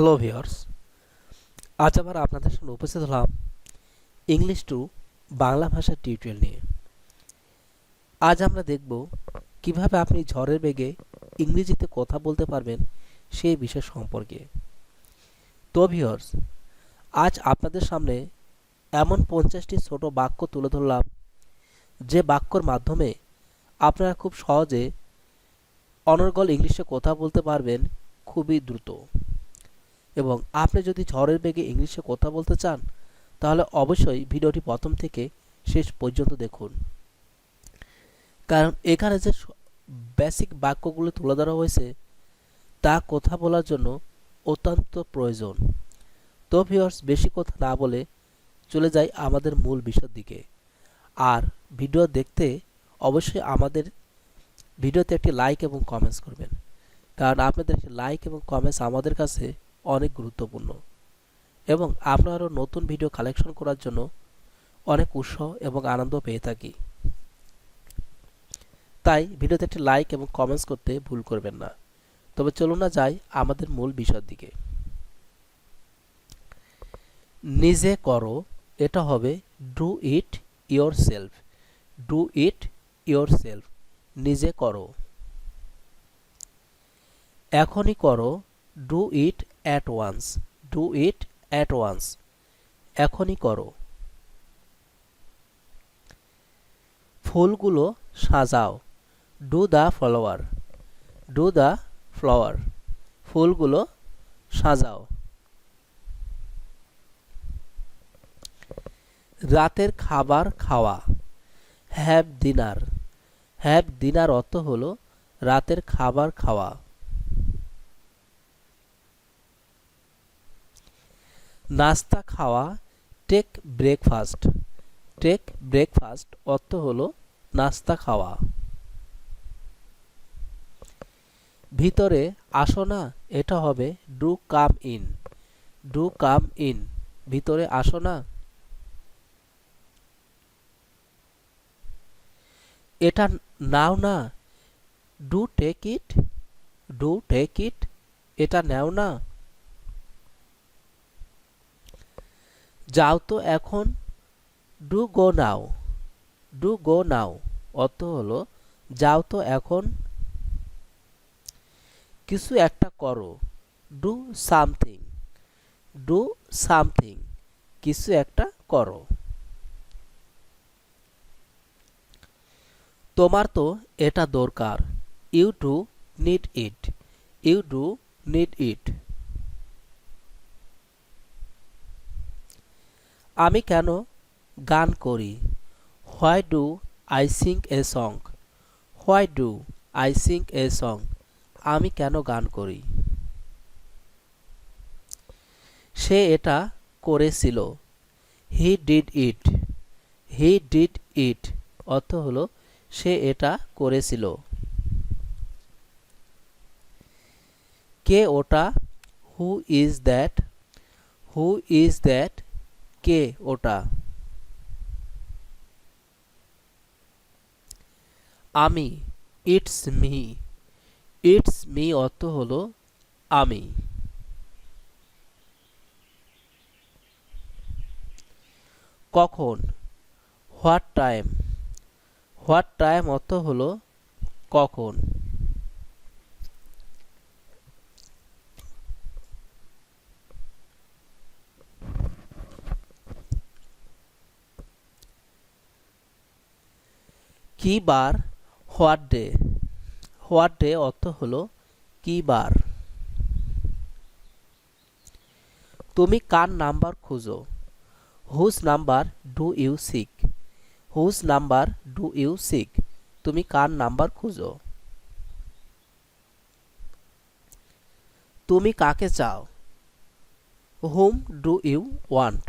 Hello viewers আজ আবার আপনাদের সামনে উপস্থিত হলাম ইংলিশ টু বাংলা ভাষার টিউটোরিয়াল নিয়ে। আজ আমরা দেখব কীভাবে আপনি ঝড়ের বেগে ইংরেজিতে কথা বলতে পারবেন সেই বিষয় সম্পর্কে। তো ভিওর্স আজ আপনাদের সামনে এমন পঞ্চাশটি ছোট বাক্য তুলে ধরলাম, যে বাক্যর মাধ্যমে আপনারা খুব সহজে অনর্গল ইংলিশে কথা বলতে পারবেন খুবই দ্রুত। এবং আপনি যদি ঝড়ের বেগে ইংলিশে কথা বলতে চান, তাহলে অবশ্যই ভিডিওটি প্রথম থেকে শেষ পর্যন্ত দেখুন। কারণ এখানে যে বেসিক বাক্যগুলো তুলে ধরা হয়েছে, তা কথা বলার জন্য অত্যন্ত প্রয়োজন। তো ভিউয়ার্স বেশি কথা না বলে চলে যাই আমাদের মূল বিষয়ের দিকে। আর ভিডিও দেখতে অবশ্যই আমাদের ভিডিওতে একটি লাইক এবং কমেন্টস করবেন। কারণ আপনাদের একটি লাইক এবং কমেন্টস আমাদের কাছে অনেক গুরুত্বপূর্ণ এবং আমরা আরও নতুন ভিডিও কালেকশন করার জন্য অনেক উৎসাহ এবং আনন্দ পেয়ে থাকি। তাই ভিডিওতে একটি লাইক এবং কমেন্টস করতে ভুল করবেন না। তবে চলুন না যাই আমাদের মূল বিষয়ের দিকে। নিজে করো, এটা হবে do it yourself do it yourself নিজে করো। এখনই করো do it at once do it at once এখনই করো। ফুলগুলো সাজাও। Do the flower do the flower ফুলগুলো সাজাও। রাতের খাবার খাওয়া। হ্যাভ ডিনার হ্যাভ ডিনার অর্থ হলো রাতের খাবার খাওয়া। নাস্তা খাওয়া টেক ব্রেকফাস্ট টেক ব্রেকফাস্ট অর্থ হলো নাস্তা খাওয়া। ভিতরে আসো না, এটা হবে do come in do come in ভিতরে আসো না। এটা নাও না। Do take it do take it এটা নেও না। যাও তো এখন do go now do go নাও, অর্থ হলো, যাও তো এখন, কিছু একটা করো, ডু সামথিং ডু সামথিং, কিছু একটা করো। তোমার তো এটা দরকার, you do need it, you do need it. আমি কেন গান করি? Why do I sing a song why do I sing a song আমি কেন গান করি? সে এটা করেছিল। He did it he did it অর্থ হলো, সে এটা করেছিল। কে ওটা? Who is that who is that কে ওটা? আমি, ইটস মি। ইটস মি অর্থ হলো আমি। কখন? What time? হোয়াট টাইম অর্থ হলো কখন? কি বার হোয়াট ডে? হোয়াট ডে অর্থ হলো কি বার তুমি কার নাম্বার খুঁজো? Whose number do you seek whose number do you seek তুমি কার নাম্বার খুঁজো? তুমি কাকে চাও? Whom do you want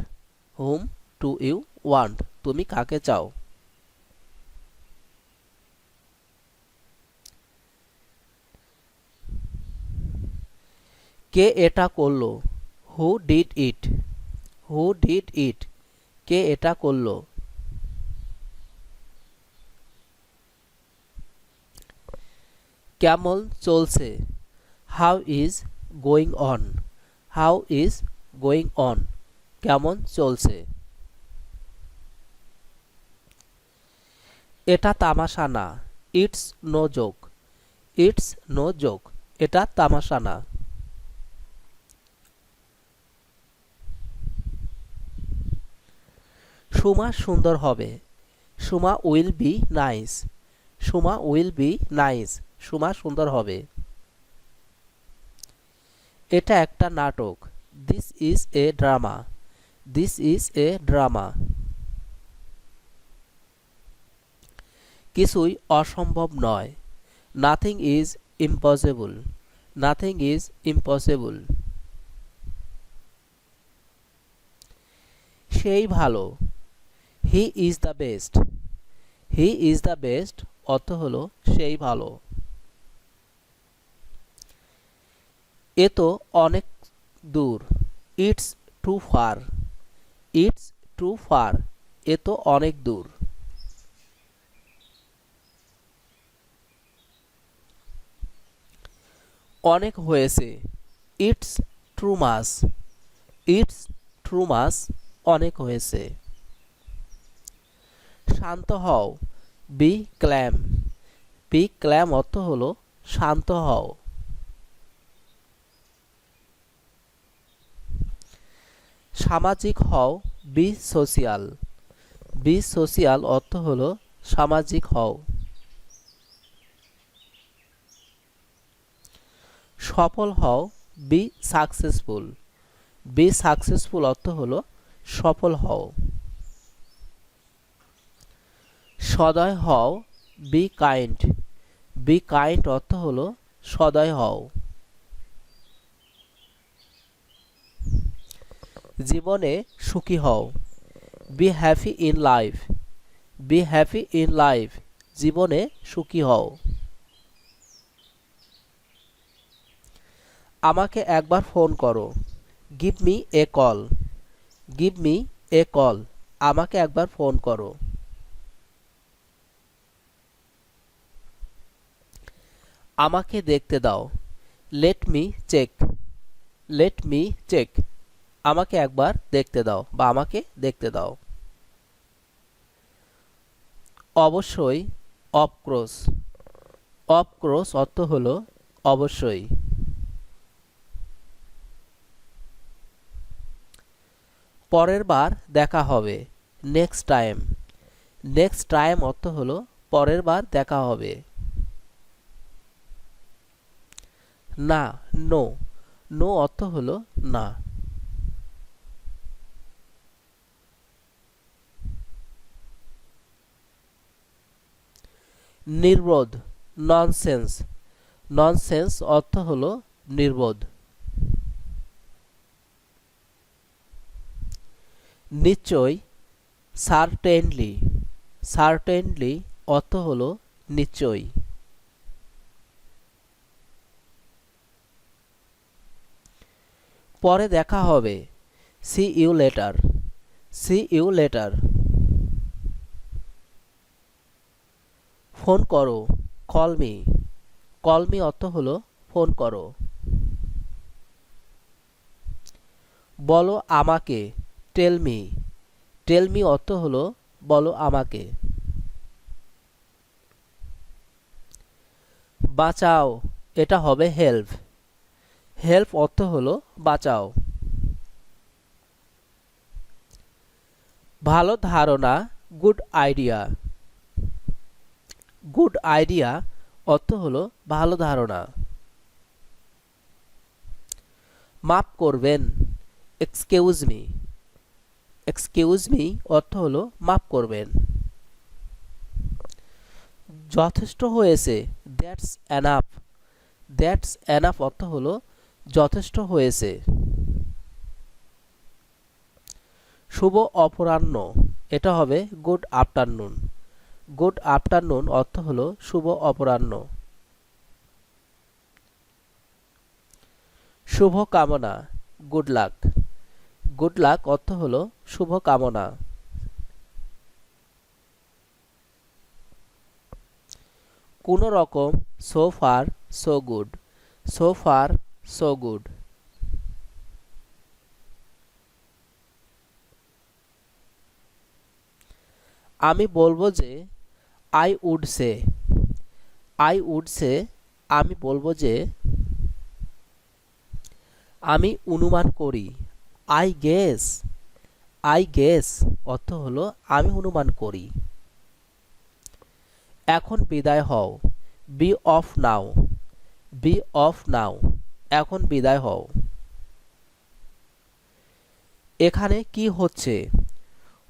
whom do you want তুমি কাকে চাও? কে এটা করল? Who did it who did it কে এটা করল? কেমন চলছে? How is going on how is going on কেমন চলছে? এটা তামাশা না। It's no joke it's no joke এটা তামাশা না। সুমা সুন্দর হবে। Suma will be nice Suma will be nice Suma সুন্দর হবে। এটা একটা নাটক। This is a drama this is a drama কিছুই অসম্ভব নয়। Nothing is impossible nothing is impossible সেই ভালো। He is the best he is the best অর্থ হলো সেই ভালো। এ তো অনেক দূর। It's too far it's too far এ তো অনেক দূর। অনেক হয়েছে। It's too much it's too much অনেক হয়েছে। শান্ত হও। বি ক্ল্যাম বি ক্ল্যাম অর্থ হলো শান্ত হও। সামাজিক হও। বি সোশিয়াল বি সোশিয়াল অর্থ হলো সামাজিক হও। সফল হও। বি সাকসেসফুল বি সাকসেসফুল অর্থ হলো সফল হও। সদয় হও বি কাইন্ড বি কাইন্ড অর্থ হলো সদয় হও। জীবনে সুখী হও। Be happy in life be happy in life জীবনে সুখী হও। আমাকে একবার ফোন করো। Give me a call give me a call আমাকে একবার ফোন করো। আমাকে দেখতে দাও। Let me check let me check আমাকে একবার দেখতে দাও বা আমাকে দেখতে দাও। অবশ্যই অপক্রোশ অপক্রোশ অর্থ হলো অবশ্যই। পরের বার দেখা হবে। নেক্সট টাইম নেক্সট টাইম অর্থ হলো পরের বার দেখা হবে। না নো নো অর্থ হলো না। নির্বোধ ননসেন্স ননসেন্স অর্থ হলো নির্বোধ। নিশ্চয় সার্টেনলি সার্টেনলি অর্থ হলো নিশ্চয়ই পরে দেখা হবে। See you later see you later phone করো। কল মি অর্থ হলো ফোন করো। বলো আমাকে। টেল মি টেল মি অর্থ হলো বলো আমাকে। বাঁচাও। এটা হবে হেল্প হেল্প অর্থ হলো বাঁচাও। ভালো ধারণা গুড আইডিয়া গুড আইডিয়া অর্থ হলো ভালো ধারণা। মাপ করবেন এক্সকিউজ মি এক্সকিউজ মি অর্থ হলো মাফ করবেন। যথেষ্ট হয়েছে দ্যাটস অ্যানাফ দ্যাটস অ্যানাফ অর্থ হলো যথেষ্ট হয়েছে। শুভ অপরাহ্ন। এটা হবে গুড আফটারনুন। গুড আফটারনুন অর্থ হলো শুভ অপরাহ্ন। শুভ কামনা, গুড লাক। গুড লাক অর্থ হলো শুভ কামনা। কোন রকম so far so good so far so good. আমি বলব যে I would say I would say আমি বলব যে, আমি অনুমান করি। আই গেস আই গেস অর্থ হলো, আমি অনুমান করি। এখন বিদায় হও। Be off now be off now এখন বিদায় হও। এখানে কি হচ্ছে?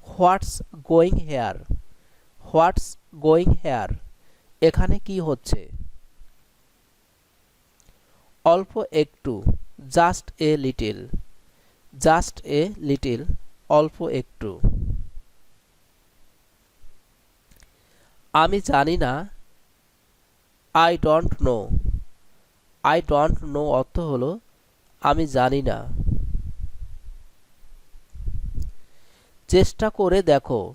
What's going here. What's going here. এখানে কি হচ্ছে? অল্প একটু, just a little. Just a little, অল্প একটু। আমি জানি না। I don't know. I don't know অর্থ হলো, আমি জানি না। চেষ্টা করে দেখো।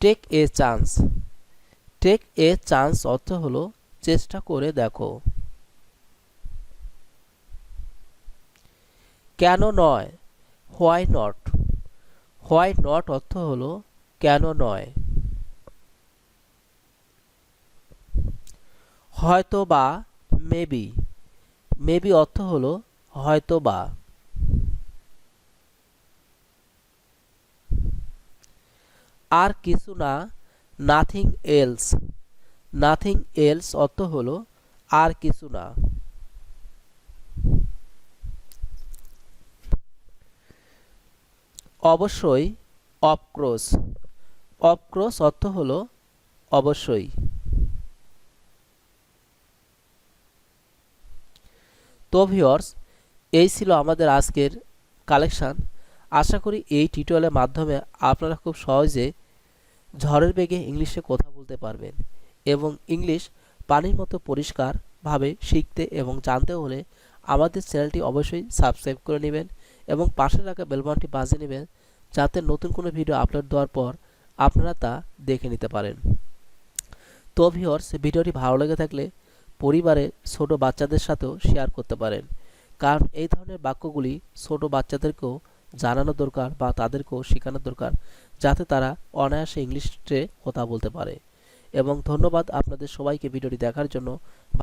Take a chance take a chance অর্থ হলো, চেষ্টা করে দেখো। কেন নয়? হোয়াই নট হোয়াই নট অর্থ হলো, কেন নয়? হয়তো বা মেবি মেবি অর্থ হলো হয়তো বা আর কিছু না নাথিং এলস নাথিং এলস অর্থ হলো আর কিছু না। অবশ্যই অফক্রোস অফক্রোস অর্থ হলো অবশ্যই। তো ভিওর্স এই ছিল আমাদের আজকের কালেকশান। আশা করি এই টিউটোরিয়ালের মাধ্যমে আপনারা খুব সহজে ঝড়ের বেগে ইংলিশে কথা বলতে পারবেন এবং ইংলিশ পানির মতো পরিষ্কারভাবে শিখতে এবং জানতে হলে আমাদের চ্যানেলটি অবশ্যই সাবস্ক্রাইব করে নেবেন এবং পাশে রাখা বেলবনটি বাজিয়ে নেবেন যাতে নতুন কোনো ভিডিও আপলোড দেওয়ার পর আপনারা তা দেখে নিতে পারেন। তো ভিওর্স ভিডিওটি ভালো লেগে থাকলে পরিবারের ছোট বাচ্চাদের সাথেও শেয়ার করতে পারেন। কারণ এই ধরনের বাক্যগুলি ছোট বাচ্চাদেরকেও জানানো দরকার বা তাদেরকেও শেখানো দরকার, যাতে তারা অনায়াসে ইংলিশে কথা বলতে পারে। এবং ধন্যবাদ আপনাদের সবাইকে ভিডিওটি দেখার জন্য।